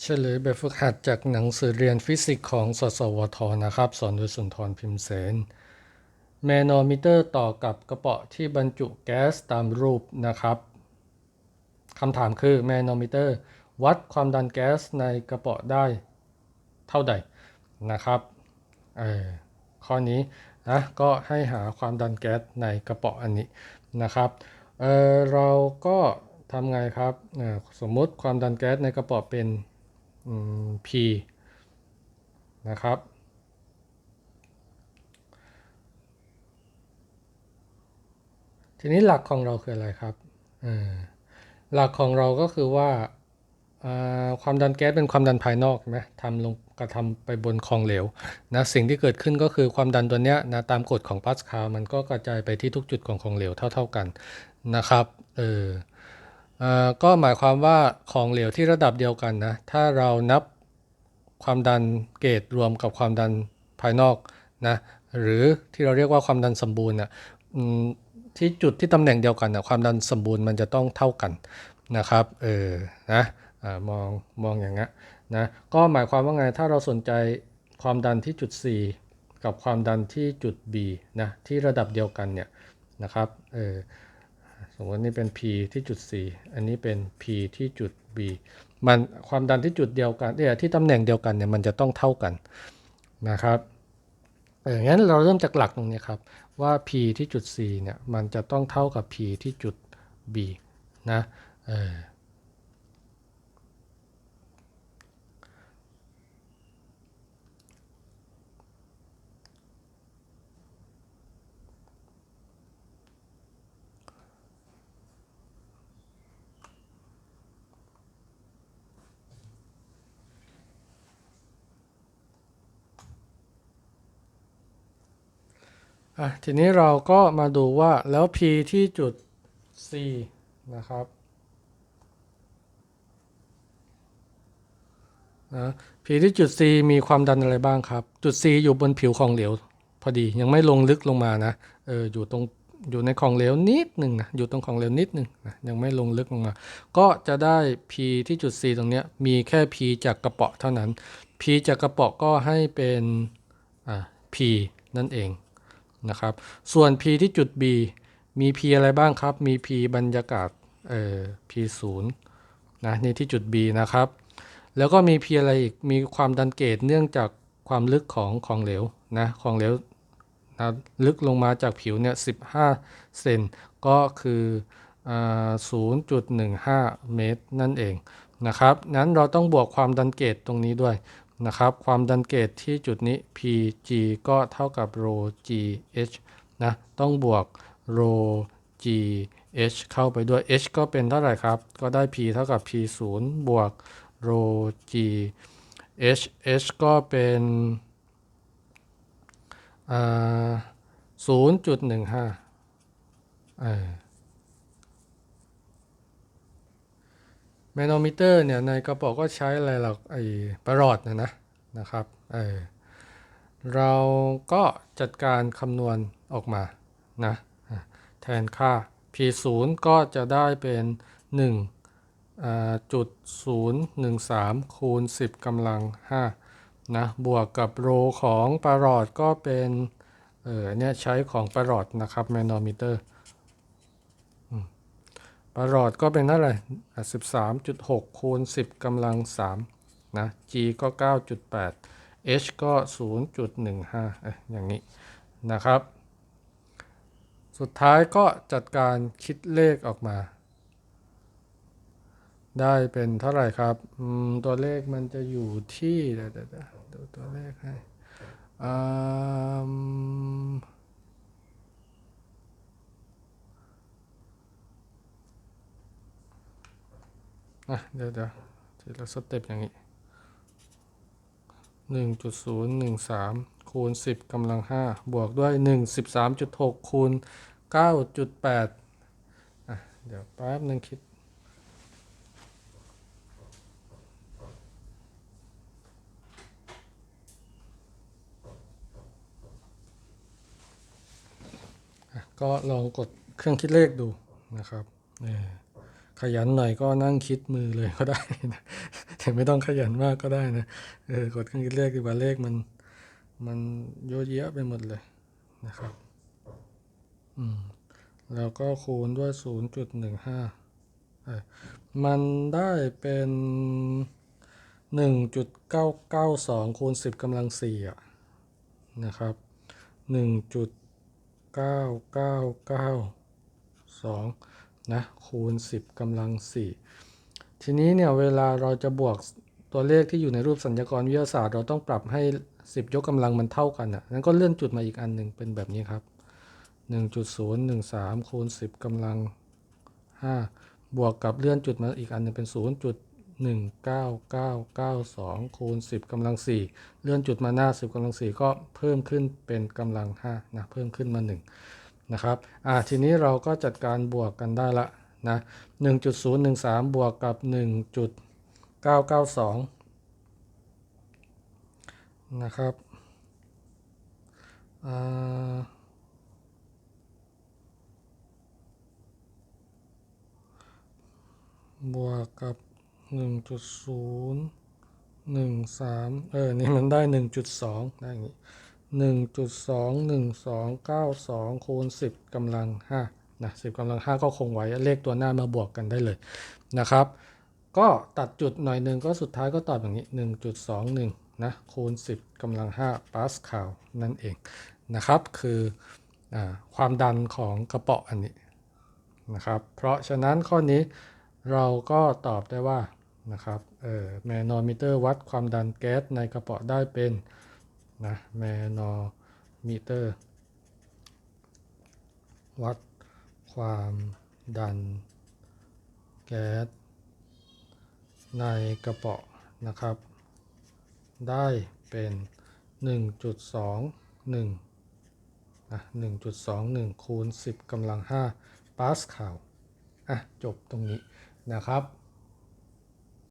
เฉลยแบบฝึกหัดจากหนังสือเรียนฟิสิกส์ของสสวทนะครับ สอนโดยสุนทรพิมพ์เสน แมโนมิเตอร์ต่อกับกระเป๋อที่บรรจุแก๊สตามรูปนะครับคำถามคือแมโนมิเตอร์ วัดความดันแก๊สในกระเป๋อได้เท่าใดนะครับเออข้อนี้นะก็ให้หาความดันแก๊สในกระเป๋ออันนี้นะครับเออเราก็ทำไงครับสมมติความดันแก๊สในกระป๋อเป็น P นะครับ ทีนี้หลักของเราคืออะไรครับหลักของเราก็คือว่าความดันแก๊สเป็นความดันภายนอกใช่ไหมทำลงกระทำไปบนของเหลวนะสิ่งที่เกิดขึ้นก็คือความดันตัวเนี้ยนะตามกฎของปาสคาลมันก็กระจายไปที่ทุกจุดของของเหลวเท่า ๆกันนะครับเออ ก็หมายความว่าของเหลวที่ระดับเดียวกันนะ ถ้าเรานับความดันเกรดรวมกับความดันภายนอกนะ หรือที่เราเรียกว่าความดันสมบูรณ์นะอืมที่จุดที่ตำแหน่งเดียวกันนะความดันสมบูรณ์มันจะต้องเท่ากันนะครับ เออ นะอมอง มองอย่างนี้นนะ ก็หมายความว่าไง ถ้าเราสนใจความดันที่จุด C กับความดันที่จุด B นะ ที่ระดับเดียวกันเนี่ยนะครับ เออ สมมตินี่เป็น P ที่จุด C อันนี้เป็น P ที่จุด B มันความดันที่จุดเดียวกันเนี่ยที่ตำแหน่งเดียวกันเนี่ยมันจะต้องเท่ากันนะครับอย่างนั้นเราเริ่มจากหลักตรงนี้ครับว่า P ที่จุด C เนี่ยมันจะต้องเท่ากับ P ที่จุด B นะเออ อะทีนี้เราก็มาดูว่าแล้ว P ที่จุด C นะครับนะ P ที่จุด C มีความดันอะไรบ้างครับ จุด C อยู่บนผิวของเหลวพอดียังไม่ลงลึกลงมานะเอออยู่ตรงอยู่ในของเหลวนิดหนึ่งนะอยู่ตรงของเหลวนิดหนึ่งนะยังไม่ลงลึกลงมา ก็จะได้ P ที่จุด C ตรงเนี้ยมีแค่ P จากกระเป๋อเท่านั้น P จากกระเป๋อก็ให้เป็นอ่า P นั่นเอง นะครับ ส่วน P ที่จุด B มี P อะไรบ้างครับ มี P บรรยากาศเอ่อ P 0นะนี่ที่จุด B นะครับ แล้วก็มี P อะไรอีก มีความดันเกตเนื่องจากความลึกของของเหลวนะของเหลวนะลึกลงมาจากผิวเนี่ย15 เซนก็คืออ่า0.15 เมตรนั่นเองนะครับ นั้นเราต้องบวกความดันเกตตรงนี้ด้วย นะครับ ความดันเกตที่จุดนี้ Pg ก็เท่ากับ rho gh นะ ต้องบวก rho gh เข้าไปด้วย h ก็เป็นเท่าไหร่ครับ ก็ได้ p เท่ากับ p 0บวก rho g h h ก็เป็น0.15เออ แมโนมิเตอร์เนี่ยในกระป๋องก็ใช้อะไรหรอกไอ้ประหลอดนะนะนะครับเออเราก็จัดการคำนวณออกมานะแทนค่า p 0ก็จะได้เป็น1อ่าจุด013 คูณ 10กำลัง5นะบวกกับโรของประหลอดก็เป็นเออเนี่ยใช้ของประหลอดนะครับแมโนมิเตอร์ ประหลอดก็เป็นเท่าไหร่สิบสามจุดหกคูณสิบกำลังสามนะ G ก็เก้าจุดแปด H ก็ศูนย์จุดหนึ่งห้าอย่างนี้นะครับ สุดท้ายก็จัดการคิดเลขออกมา ได้เป็นเท่าไหร่ครับตัวเลขมันจะอยู่ที่เดี๋ยวเดี๋ยวเดี๋ยวดูตัวเลขให้อืม อะเดี๋ยวเดี๋ยวทีละสเต็ปอย่างนี้หนึ่งจุดศูนย์หนึ่งสามคูณสิบกำลังห้าบวกด้วยหนึ่งสิบสามจุดหกคูณเก้าจุดแปดอะเดี๋ยวแป๊บหนึ่งคิดก็ลองกดเครื่องคิดเลขดูนะครับเออ ขยันหน่อยก็นั่งคิดมือเลยก็ได้นะแต่ไม่ต้องขยันมากก็ได้นะเออกดเครื่องคิดเลขดีกว่าเลขมันมันเยอะแยะไปหมดเลยนะครับ อืมแล้วก็คูณด้วย 0.15 มันได้เป็น 1.992 คูณ 10กำลัง4อะนะครับ 1.9999 2 นะคูณสิบกำลังสี่ทีนี้เนี่ยเวลาเราจะบวกตัวเลขที่อยู่ในรูปสัญญากรวิทยาศาสตร์เราต้องปรับให้สิบยกกำลังมันเท่ากันอะนั้นก็เลื่อนจุดมาอีกอันหนึ่งเป็นแบบนี้ครับหนึ่งจุดศูนย์หนึ่งสามคูณสิบกำลังห้าบวกกับเลื่อนจุดมาอีกอันหนึ่งเป็นศูนย์จุดหนึ่งเก้าเก้าเก้าสองคูณสิบกำลังสี่เลื่อนจุดมาหน้า 10กำลัง 4 ก็เพิ่มขึ้นเป็นกำลัง5นะเพิ่มขึ้นมา 1 นะครับอ่าทีนี้เราก็จัดการบวกกันได้ละนะ1.013 บวกกับ 1.992 นะครับอ่าบวกกับ 1.0หนึ่งสามเออ นี่มันได้หนึ่งจุดสองได้อย่างนี้ หนึ่งจุดสองหนึ่งสองเก้าสองคูณสิบกำลังห้านะสิบกำลังห้าก็คงไว้เลขตัวหน้ามาบวกกันได้เลยนะครับ ก็ตัดจุดหน่อยหนึ่งก็สุดท้ายก็ตอบอย่างนี้หนึ่งจุดสองหนึ่งนะคูณสิบกำลังห้าปาสคาลนั่นเองนะครับ คืออความดันของกระเป๋ออันนี้นะครับ เพราะฉะนั้นข้อนี้เราก็ตอบได้ว่านะครับเออแมนอมิเตอร์วัดความดันแก๊สในกระเป๋อได้เป็น นะแมนอมิเตอร์ วัดความดันแก๊สในกระเป๋อนะครับ ได้เป็น 1.21นะ1.21 คูณ 10กำลัง 5 ปาสคาลอะ จบตรงนี้นะครับ